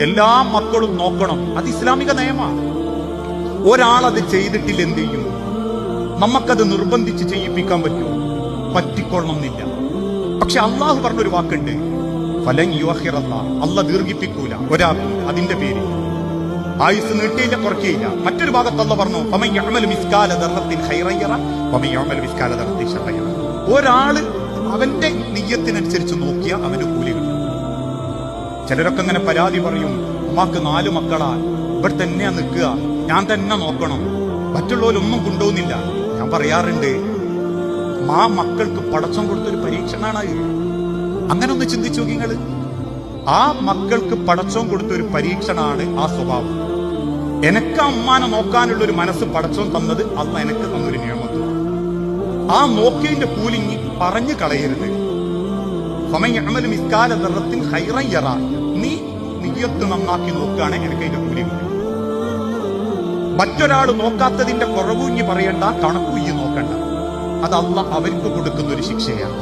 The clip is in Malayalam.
എല്ലാ മക്കളും നോക്കണം. അത് ഇസ്ലാമിക നിയമമാണ്. ഒരാൾ അത് ചെയ്തിട്ടില്ല എന്ത് ചെയ്യും? നമുക്കത് നിർബന്ധിച്ച് ചെയ്യിപ്പിക്കാൻ പറ്റുമോ? പറ്റിക്കൊള്ളണമെന്നില്ല. പക്ഷെ അള്ളാഹു പറഞ്ഞൊരു വാക്കുണ്ട്. യുവഹിറല്ല അല്ല ദീർഘിപ്പിക്കൂല. ഒരാൾ അതിന്റെ പേര് ആയുസ് നീട്ടിയില്ല കുറക്കിയില്ല മറ്റൊരു ഭാഗത്ത് അല്ല പറഞ്ഞു. ഒരാൾ അവന്റെ നിയ്യത്തിനനുസരിച്ച് നോക്കിയ കിട്ടും ചിലരൊക്കെ ഇങ്ങനെ പരാതി പറയും അമ്മാക്ക് നാല് മക്കളാ ഇവിടെ തന്നെയാ നിൽക്കുക ഞാൻ തന്നെ നോക്കണം. മറ്റുള്ളവരൊന്നും കൊണ്ടുപോകുന്നില്ല. ഞാൻ പറയാറുണ്ട് ആ മക്കൾക്ക് പടച്ചം കൊടുത്തൊരു പരീക്ഷണമാണ്. അങ്ങനെ ഒന്ന് ചിന്തിച്ചു നിങ്ങൾ. ആ മക്കൾക്ക് പടച്ചോം കൊടുത്തൊരു പരീക്ഷണമാണ് ആ സ്വഭാവം. എനക്ക് അമ്മാനെ നോക്കാനുള്ള ഒരു മനസ്സ് പടച്ചോം തന്നത് അന്ന് എനക്ക് തന്നൊരു നിയമത്വം ആ നോക്കിയതിന്റെ കൂലിങ്ങി പറഞ്ഞു കളയരുത്. നീ നിയ്യത്ത് നന്നാക്കി നോക്കുകയാണ് എനിക്ക് അതിന്റെ കൂലി മറ്റൊരാൾ നോക്കാത്തതിന്റെ കുറവ് ഇനി പറയണ്ട കണക്കു ഇനി നോക്കണ്ട. അത് അല്ല അവർക്ക് കൊടുക്കുന്ന ഒരു ശിക്ഷയാണ്.